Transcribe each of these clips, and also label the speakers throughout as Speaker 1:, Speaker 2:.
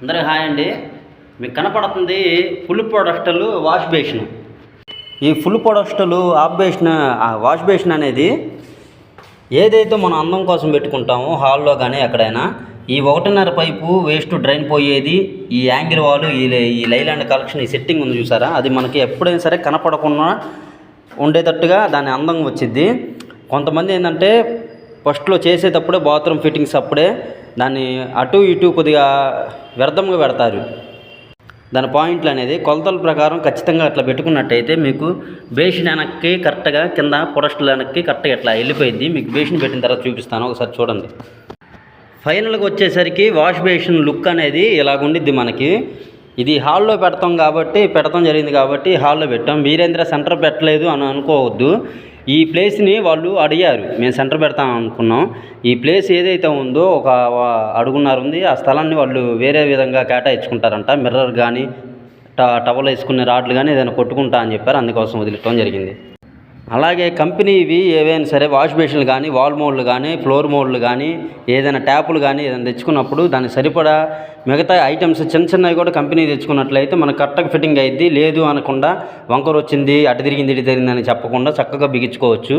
Speaker 1: అందరికీ హాయ్ అండి. మీకు కనపడుతుంది ఫుల్ ప్రొడక్టలు వాష్ బేషన్ ఈ ఫుల్ ప్రొడక్టలు ఆఫ్ బేషన్ వాష్ బేషన్ అనేది ఏదైతే మనం అందం కోసం పెట్టుకుంటామో హాల్లో కానీ ఎక్కడైనా ఈ ఒకటిన్నర పైపు వేస్ట్ డ్రైన్ పోయేది ఈ యాంగిల్ వాల్ ఈ ఈ లైలాండ్ కలెక్షన్ ఈ సెట్టింగ్ ఉంది చూసారా? అది మనకి ఎప్పుడైనా సరే కనపడకుండా ఉండేటట్టుగా దాని అందం వచ్చింది కొంతమంది ఏంటంటే ఫస్ట్లో చేసేటప్పుడే బాత్రూమ్ ఫిట్టింగ్స్ అప్పుడే దాన్ని అటు ఇటు కొద్దిగా వ్యర్థంగా పెడతారు. దాని పాయింట్లు అనేది కొలతల ప్రకారం ఖచ్చితంగా అట్లా పెట్టుకున్నట్టయితే మీకు బేషన్ వెనక్కి కరెక్ట్గా కింద పొడస్టుల వెనక్కి కరెక్ట్గా ఇట్లా వెళ్ళిపోయింది. మీకు బేషన్ పెట్టిన తర్వాత చూపిస్తాను. ఒకసారి చూడండి. ఫైనల్గా వచ్చేసరికి వాష్ బేషన్ లుక్ అనేది ఇలాగుండిద్ది మనకి. ఇది హాల్లో పెడతాం కాబట్టి పెడతాం జరిగింది కాబట్టి హాల్లో పెట్టాం. వీరేంద్ర సెంటర్ పెట్టలేదు అని అనుకోవద్దు. ఈ ప్లేస్ని వాళ్ళు అడిగారు. మేము సెంటర్ పెడతాం అనుకున్నాం. ఈ ప్లేస్ ఏదైతే ఉందో ఒక అడుగున్నర ఉంది. ఆ స్థలాన్ని వాళ్ళు వేరే విధంగా కేటాయించుకుంటారంట. మిర్రర్ కానీ ట టవల్ వేసుకునే రాడ్లు కానీ ఏదైనా కొట్టుకుంటా అని చెప్పారు. అందుకోసం వదిలిట్టడం జరిగింది. అలాగే కంపెనీవి ఏవైనా సరే వాష్ బేషన్లు కానీ వాల్ మోడ్లు కానీ ఫ్లోర్ మోడ్లు కానీ ఏదైనా ట్యాపులు కానీ ఏదైనా తెచ్చుకున్నప్పుడు దానికి సరిపడా మిగతా ఐటమ్స్ చిన్న చిన్నవి కూడా కంపెనీ తెచ్చుకున్నట్లయితే మనకు కరెక్ట్గా ఫిట్టింగ్ అయ్యిద్ది లేదు అనకుండా వంకర వచ్చింది అటు తిరిగింది ఇటు తిరిగింది అని చెప్పకుండా చక్కగా బిగించుకోవచ్చు.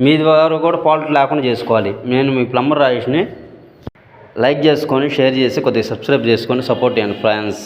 Speaker 1: మీ ద్వారా కూడా ఫాల్ట్ లేకుండా చేసుకోవాలి. నేను మీ ప్లంబర్ రాజేష్ని లైక్ చేసుకొని షేర్ చేసి కొద్దిగా సబ్స్క్రైబ్ చేసుకొని సపోర్ట్ చేయండి ఫ్రాన్స్